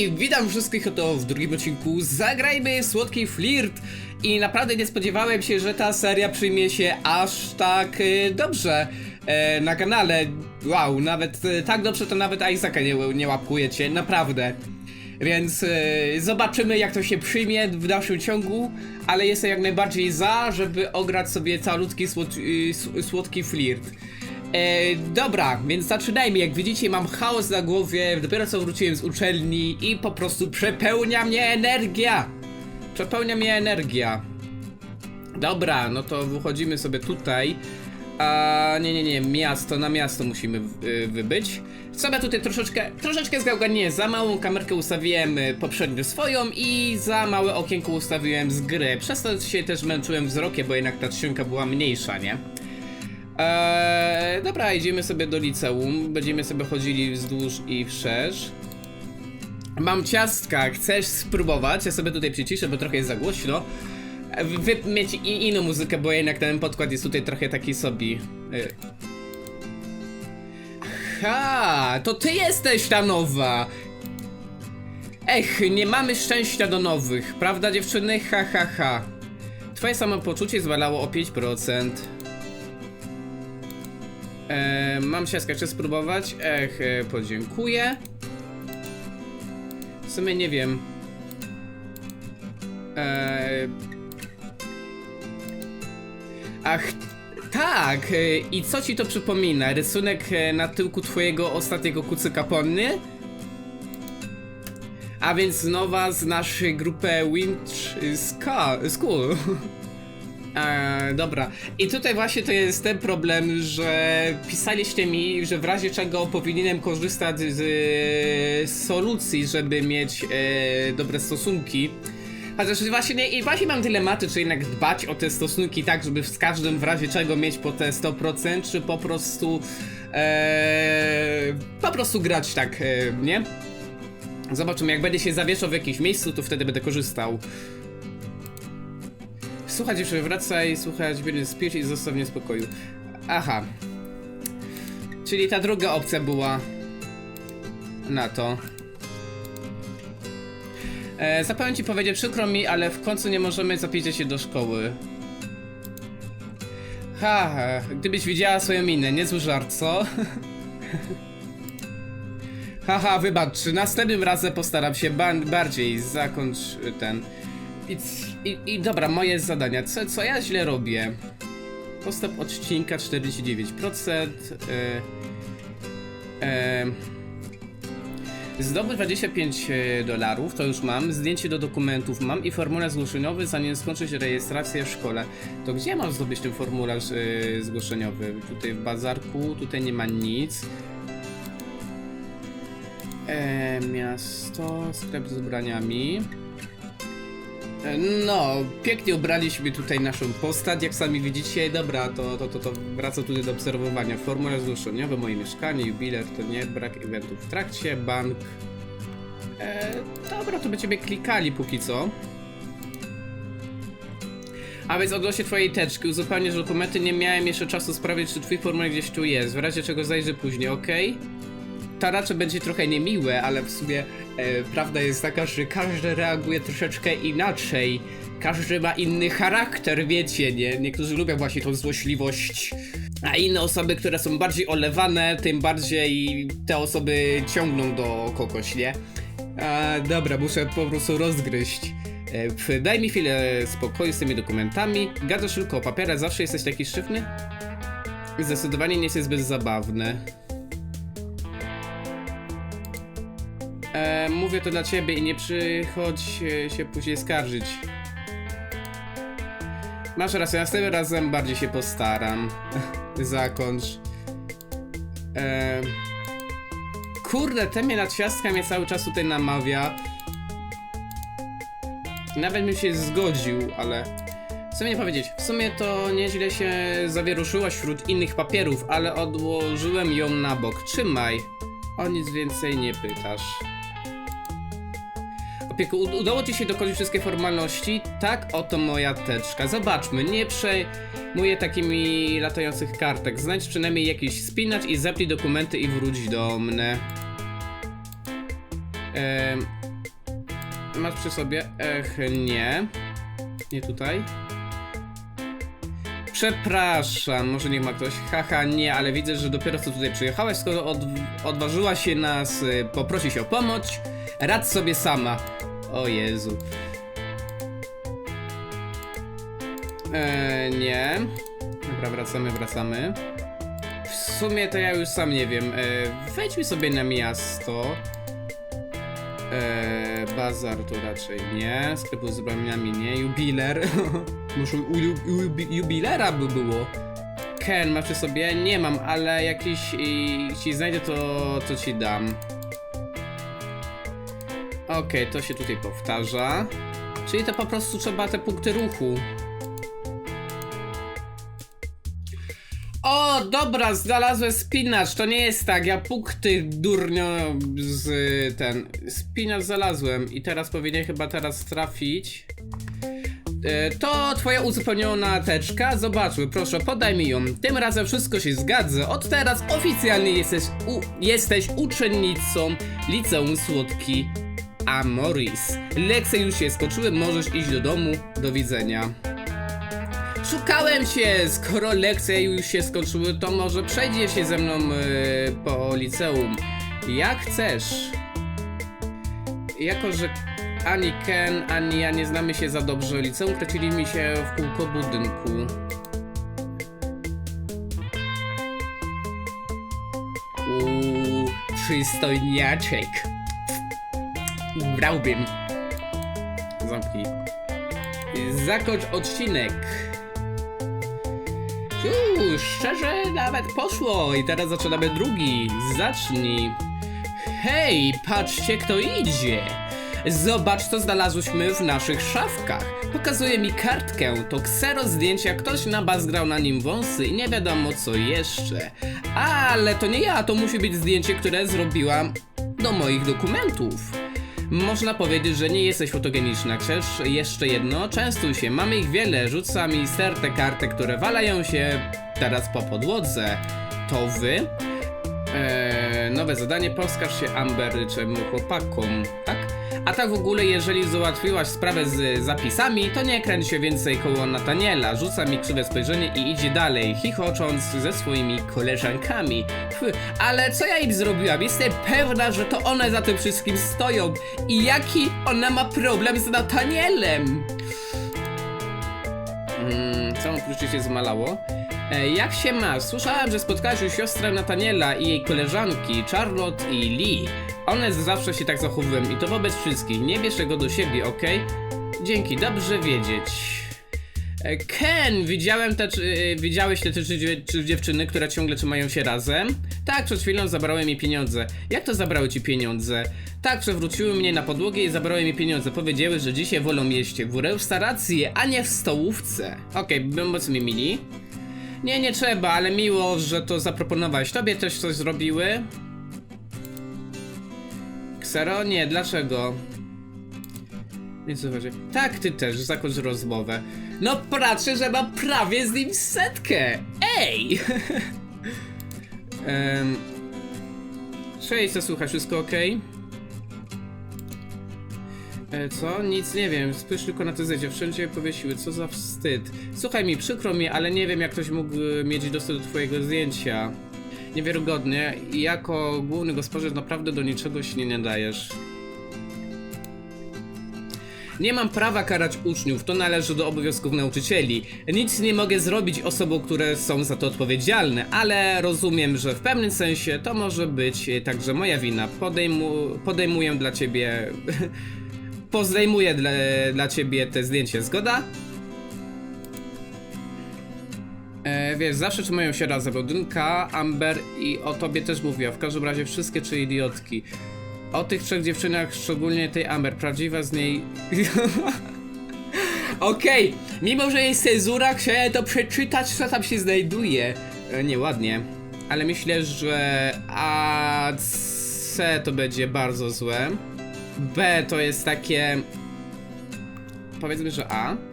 Hej, witam wszystkich oto w drugim odcinku Zagrajmy Słodki Flirt i naprawdę nie spodziewałem się, że ta seria przyjmie się aż tak e, dobrze e, na kanale. Wow, nawet e, tak dobrze to nawet Isaaca nie, nie łapkujecie, naprawdę. Więc e, zobaczymy jak to się przyjmie w dalszym ciągu, ale jestem jak najbardziej za, żeby ograć sobie calutki słod, y, słodki flirt. E, dobra, więc zaczynajmy. Jak widzicie, mam chaos na głowie. Dopiero co wróciłem z uczelni i po prostu przepełnia mnie energia. Przepełnia mnie energia. Dobra, no to wychodzimy sobie tutaj. A nie, nie, nie, miasto, na miasto musimy y, wybyć. Sobie tutaj troszeczkę, troszeczkę zgałganię, za małą kamerkę ustawiłem y, poprzednio swoją i za małe okienko ustawiłem z gry. Przez to się też męczyłem wzrokiem, bo jednak ta trzynka była mniejsza, nie? Eee, dobra, idziemy sobie do liceum. Będziemy sobie chodzili wzdłuż i wszerz. Mam ciastka, chcesz spróbować? Ja sobie tutaj przyciszę, bo trochę jest za głośno. Wy mieć i inną muzykę, bo jednak ten podkład jest tutaj trochę taki sobie. E. Ha, to ty jesteś ta nowa! Ech, nie mamy szczęścia do nowych, prawda dziewczyny? Ha, ha, ha. Twoje samopoczucie zwalało o 5%. E, mam ciastka, chcę spróbować? Ech, e, podziękuję. W sumie nie wiem. E, ach, tak. e, I co ci to przypomina? Rysunek e, na tyłku twojego ostatniego kucyka ponny? A więc nowa znasz grupę Winch Ska- School. E, dobra. I tutaj właśnie to jest ten problem, że pisaliście mi, że w razie czego powinienem korzystać z e, solucji, żeby mieć e, dobre stosunki. Chociaż właśnie nie, i właśnie mam dylematy, czy jednak dbać o te stosunki tak, żeby z każdym w razie czego mieć po te 100%, czy po prostu e, po prostu grać tak, e, nie? Zobaczymy, jak będę się zawieszał w jakimś miejscu, to wtedy będę korzystał. Słuchaj, dziewczyny, wracaj, słuchać Britney Spears i zostaw mnie w spokoju. Aha. Czyli ta druga opcja była na to. E, zapowiem ci powiedzieć, przykro mi, ale w końcu nie możemy zapisać się do szkoły. Ha, gdybyś widziała swoją minę, niezły żart, co? Haha, wybacz, następnym razem postaram się ba bardziej zakończ ten. I, i, dobra, moje zadania. Co, co ja źle robię? Postęp odcinka 49%. E, e, Zdobyć 25 dolarów, to już mam. Zdjęcie do dokumentów mam i formularz zgłoszeniowy, zanim skończy się rejestracja w szkole. To gdzie mam zdobyć ten formularz e, zgłoszeniowy? Tutaj w bazarku, tutaj nie ma nic. E, miasto, sklep z ubraniami. E, No, pięknie ubraliśmy tutaj naszą postać, jak sami widzicie. Dobra, to, to, to, to wracam tutaj do obserwowania. Formularz zgłoszeniowy, moje mieszkanie, jubiler, to nie, brak eventów w trakcie, bank. E, dobra, to będziemy klikali póki co. A więc odnośnie twojej teczki, uzupełnię dokumenty, nie miałem jeszcze czasu sprawdzić, czy twój formularz gdzieś tu jest. W razie czego zajrzę później, ok? To raczej będzie trochę niemiłe, ale w sumie e, prawda jest taka, że każdy reaguje troszeczkę inaczej. Każdy ma inny charakter, wiecie, nie? Niektórzy lubią właśnie tą złośliwość. A inne osoby, które są bardziej olewane, tym bardziej te osoby ciągną do kogoś, nie? A, dobra, muszę po prostu rozgryźć. E, daj mi chwilę spokoju z tymi dokumentami. Gadasz tylko o papierach, zawsze jesteś taki sztywny? Zdecydowanie nie jest zbyt zabawny. E, mówię to dla ciebie i nie przychodź e, się później skarżyć. Masz rację, następnym razem bardziej się postaram. Zakończ. E, kurde, ten mnie nadciastka mnie cały czas tutaj namawia. Nawet bym się zgodził, ale... Co mnie powiedzieć? W sumie to nieźle się zawieruszyłaś wśród innych papierów, ale odłożyłem ją na bok. Trzymaj. O nic więcej nie pytasz. Opieku, ud- udało ci się dokończyć wszystkie formalności? Tak, oto moja teczka. Zobaczmy, nie przejmuję takimi latających kartek. Znajdź przynajmniej jakiś spinacz i zapnij dokumenty i wróć do mnie. Em, Masz przy sobie? Ech, nie. Nie tutaj. Przepraszam, może niech ma ktoś. Haha, nie, ale widzę, że dopiero co tutaj przyjechałaś, skoro od, odważyła się nas y, poprosić o pomoc. Radź sobie sama. O Jezu. Eee, nie. Dobra, wracamy, wracamy. W sumie to ja już sam nie wiem. Eee, wejdźmy sobie na miasto. Eee, bazar to raczej nie. Sklepu z ubraniami nie. Jubiler. Może u, u, u, jubilera by było. Ken, masz przy sobie? Nie mam, ale jakiś i, ci znajdę, to, to ci dam. Okej, to się tutaj powtarza. Czyli to po prostu trzeba te punkty ruchu. O, dobra, znalazłem spinacz. To nie jest tak, ja punkty durnio z ten. Spinacz znalazłem i teraz powinien chyba teraz trafić. E, To twoja uzupełniona teczka. Zobaczmy, proszę, podaj mi ją. Tym razem wszystko się zgadza. Od teraz oficjalnie jesteś, u, jesteś uczennicą Liceum Słodki Amoris. Lekcje już się skończyły, możesz iść do domu. Do widzenia. Szukałem cię! Skoro lekcje już się skończyły, to może przejdzie się ze mną e, po liceum. Jak chcesz. Jako, że ani Ken, ani ja nie znamy się za dobrze, liceum kręcili się w kółko budynku. Uuu, przystojniaczek. Brałbym. Zamknij. Zakończ odcinek. Uuu, szczerze nawet poszło i teraz zaczynamy drugi. Zacznij. Hej, patrzcie kto idzie. Zobacz co znalazłyśmy w naszych szafkach. Pokazuje mi kartkę, to ksero zdjęcia, ktoś nabazgrał na nim wąsy i nie wiadomo co jeszcze. Ale to nie ja, to musi być zdjęcie, które zrobiłam do moich dokumentów. Można powiedzieć, że nie jesteś fotogeniczna. Chcesz jeszcze jedno? Częstuj się, mamy ich wiele. Rzuca mi stertę kartek, które walają się teraz po podłodze. To wy? Eee, nowe zadanie, poskarż się Amber czemu chłopakom, tak? A tak w ogóle, jeżeli załatwiłaś sprawę z zapisami, to nie kręć się więcej koło Nataniela. Rzuca mi krzywe spojrzenie i idzie dalej, chichocząc ze swoimi koleżankami. Pff, ale co ja im zrobiłam? Jestem pewna, że to one za tym wszystkim stoją. I jaki ona ma problem z Natanielem? Mm, całą kluczy się zmalało. E, jak się masz? Słyszałem, że spotkałeś już siostrę Nataniela i jej koleżanki, Charlotte i Lee. One zawsze się tak zachowują i to wobec wszystkich. Nie bierz tego do siebie, ok? Dzięki, dobrze wiedzieć. E, Ken, widziałem te, e, widziałeś te trzy dziew- trzy dziewczyny, które ciągle trzymają się razem? Tak, przed chwilą zabrały mi pieniądze. Jak to zabrały ci pieniądze? Tak, przewróciły mnie na podłogę i zabrały mi pieniądze. Powiedziały, że dzisiaj wolą jeść w restauracji, a nie w stołówce. Okej, okay, mi mili. Nie, nie trzeba, ale miło, że to zaproponowałeś. Tobie też coś zrobiły? Ksero? Nie, dlaczego? Co chodzi. Tak, ty też, zakończ rozmowę. No patrzę, że mam prawie z nim setkę! Ej! um, Cześć, co słuchasz? Wszystko ok? E, co? Nic nie wiem. Spójrz tylko na te zdjęcia. Wszędzie powiesiły. Co za wstyd. Słuchaj mi, przykro mi, ale nie wiem jak ktoś mógł mieć dostęp do twojego zdjęcia. Niewiarygodnie. I jako główny gospodarz naprawdę do niczego się nie nadajesz. Nie mam prawa karać uczniów, to należy do obowiązków nauczycieli. Nic nie mogę zrobić osobom, które są za to odpowiedzialne, ale rozumiem, że w pewnym sensie to może być także moja wina. Podejmu, podejmuję dla ciebie. Pozdejmuję dla, dla ciebie te zdjęcie, zgoda? E, wiesz, zawsze trzymają się razem. Rodynka, Amber i o tobie też mówiła. W każdym razie wszystkie trzy idiotki. O tych trzech dziewczynach, szczególnie tej Amber, prawdziwa z niej. Okej, mimo że jest cenzura, chcę to przeczytać, co tam się znajduje. E, nieładnie. Ale myślę, że A, C to będzie bardzo złe. B to jest takie. Powiedzmy, że A.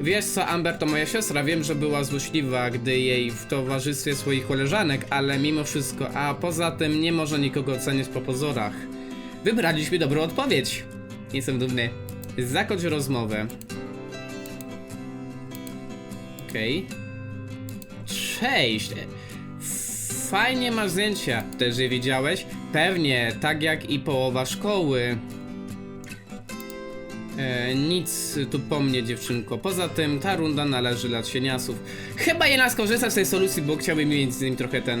Wiesz co, Amber to moja siostra. Wiem, że była złośliwa, gdy jej w towarzystwie swoich koleżanek, ale mimo wszystko, a poza tym nie może nikogo oceniać po pozorach. Wybraliśmy dobrą odpowiedź. Jestem dumny. Zakończ rozmowę. Okej. Cześć. Fajnie masz zdjęcia. Też je widziałeś? Pewnie, tak jak i połowa szkoły. E, nic tu po mnie, dziewczynko. Poza tym, ta runda należy dla cieniasów. Chyba jednak skorzystam z tej solucji, bo chciałbym mieć z nim trochę ten...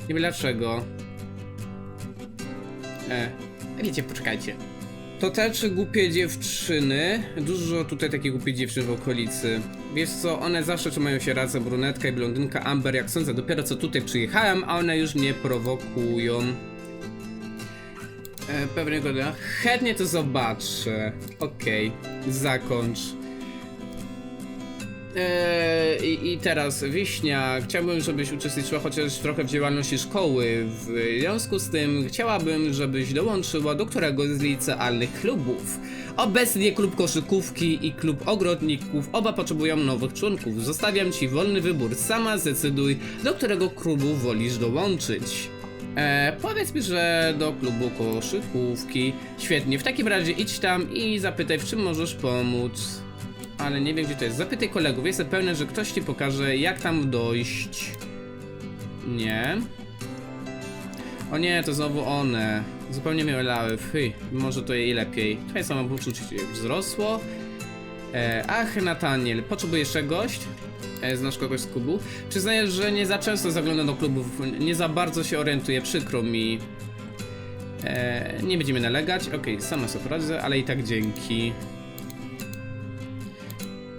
Nie wiem dlaczego. E, wiecie, poczekajcie. To te trzy głupie dziewczyny. Dużo tutaj takich głupich dziewczyn w okolicy. Wiesz co, one zawsze trzymają się razem, brunetka i blondynka Amber, jak sądzę, dopiero co tutaj przyjechałem, a one już mnie prowokują. E, pewnego dnia. Chętnie to zobaczę. Okej, zakończ. E, i, I teraz Wiśnia, chciałbym, żebyś uczestniczyła chociaż trochę w działalności szkoły. W związku z tym chciałabym, żebyś dołączyła do któregoś z licealnych klubów. Obecnie klub koszykówki i klub ogrodników oba potrzebują nowych członków. Zostawiam ci wolny wybór. Sama zdecyduj, do którego klubu wolisz dołączyć. E, powiedz mi, że do klubu koszykówki. Świetnie, w takim razie idź tam i zapytaj, w czym możesz pomóc. Ale nie wiem, gdzie to jest. Zapytaj kolegów, jestem pewny, że ktoś ci pokaże, jak tam dojść. Nie. O nie, to znowu one. Zupełnie mnie olały. Fy, może to jej lepiej. Tutaj samopoczucie wzrosło. E, ach, Nataniel, potrzebujesz czegoś? E, znasz kogoś z klubu? Przyznaję, że nie za często zaglądam do klubów, nie za bardzo się orientuję, przykro mi. E, nie będziemy nalegać, okej, sama sobie poradzę, ale i tak dzięki.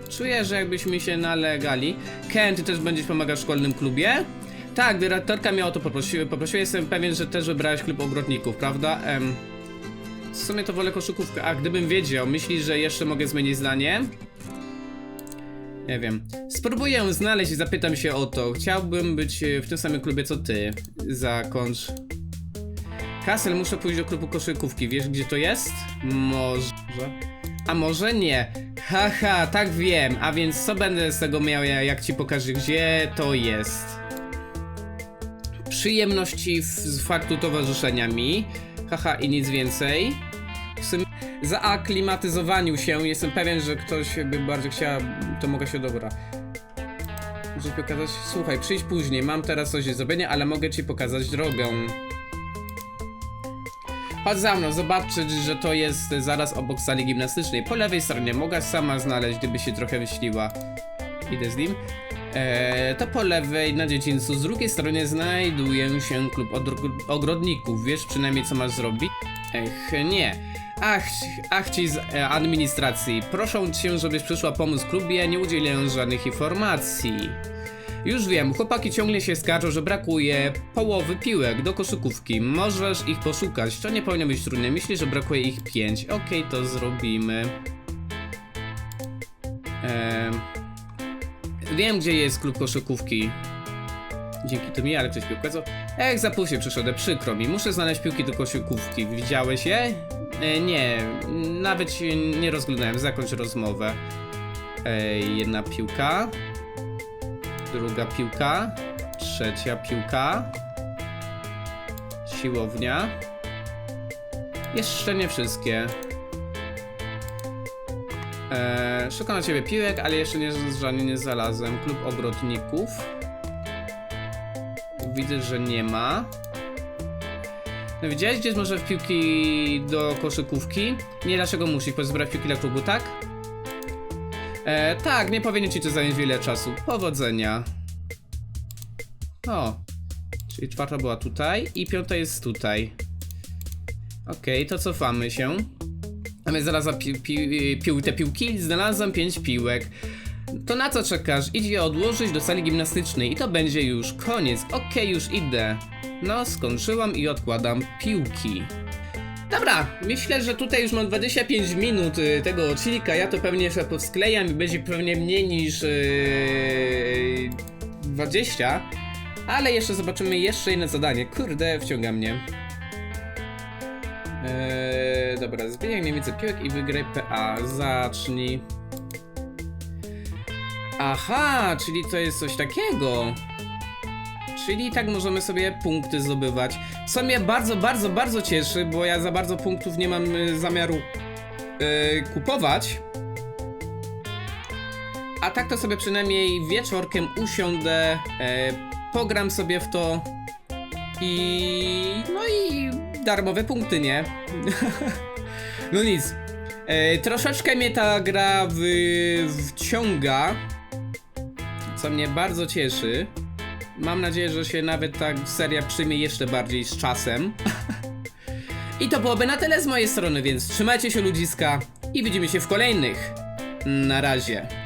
Czuję, że jakbyśmy się nalegali. Ken, ty też będziesz pomagać w szkolnym klubie? Tak, dyrektorka mnie o to poprosiła. Poprosiła, jestem pewien, że też wybrałeś klub ogrodników, prawda? W sumie to wolę koszykówkę. A gdybym wiedział, myślisz, że jeszcze mogę zmienić zdanie? Nie wiem. Spróbuję znaleźć i zapytam się o to. Chciałbym być e, w tym samym klubie co ty. Zakończ. Kasel, muszę pójść do klubu koszykówki. Wiesz gdzie to jest? Może. A może nie? Haha, tak wiem. A więc co będę z tego miał, ja- jak ci pokażę, gdzie to jest? Przyjemności z faktu towarzyszenia mi. Haha, i nic więcej. Zaaklimatyzowaniu się. Jestem pewien, że ktoś by bardzo chciał, to mogę się dobra. Muszę ci pokazać. Słuchaj, przyjdź później. Mam teraz coś do zrobienia, ale mogę ci pokazać drogę. Chodź za mną, zobaczyć, że to jest zaraz obok sali gimnastycznej. Po lewej stronie mogę sama znaleźć, gdyby się trochę wyśliła. Idę z nim. Eee, to po lewej na dziedzińcu, z drugiej stronie znajduje się klub ogrodników. Wiesz przynajmniej co masz zrobić? Ech, nie. Ach, ach ci z e, administracji. Proszę cię, żebyś przyszła pomóc klubie, nie udzielając żadnych informacji. Już wiem, chłopaki ciągle się skarżą, że brakuje połowy piłek do koszykówki. Możesz ich poszukać, to nie powinno być trudne. Myślę, że brakuje ich pięć. Okej, to zrobimy. Ehm, wiem, gdzie jest klub koszykówki. Dzięki to mi, ale ktoś piłkę co? Ech, za późno przyszedłem, przykro mi. Muszę znaleźć piłki do koszykówki. Widziałeś je? E, nie, nawet nie rozglądałem. Zakończ rozmowę. E, jedna piłka. Druga piłka. Trzecia piłka. Siłownia. Jeszcze nie wszystkie. Eee, szukam na ciebie piłek, ale jeszcze nie, nie znalazłem. Klub ogrodników. Widzę, że nie ma. No widziałeś, gdzie może w piłki do koszykówki? Nie, dlaczego musisz pozbierać piłki dla klubu, tak? E, tak, nie powinien ci to zająć wiele czasu. Powodzenia. O. Czyli czwarta była tutaj i piąta jest tutaj. Okej, to cofamy się. A my znalazłam pi pi te piłki, znalazłam pięć piłek. To na co czekasz? Idź je odłożyć do sali gimnastycznej i to będzie już koniec. Okej, już idę. No, skończyłam i odkładam piłki. Dobra, myślę, że tutaj już mam 25 minut y, tego odcinka. Ja to pewnie jeszcze powsklejam i będzie pewnie mniej niż yy, 20. Ale jeszcze zobaczymy jeszcze inne zadanie. Kurde, wciąga mnie. Eee, dobra, mniej więcej piłek i wygraj PA. Zacznij. Aha, czyli to jest coś takiego. Czyli tak możemy sobie punkty zdobywać. Co mnie bardzo, bardzo, bardzo cieszy, bo ja za bardzo punktów nie mam y, zamiaru y, kupować. A tak to sobie przynajmniej wieczorkiem usiądę, e, pogram sobie w to i... no i darmowe punkty, nie? no nic. E, troszeczkę mnie ta gra wciąga, co mnie bardzo cieszy. Mam nadzieję, że się nawet tak seria przyjmie jeszcze bardziej z czasem. I to byłoby na tyle z mojej strony, więc trzymajcie się ludziska i widzimy się w kolejnych. Na razie.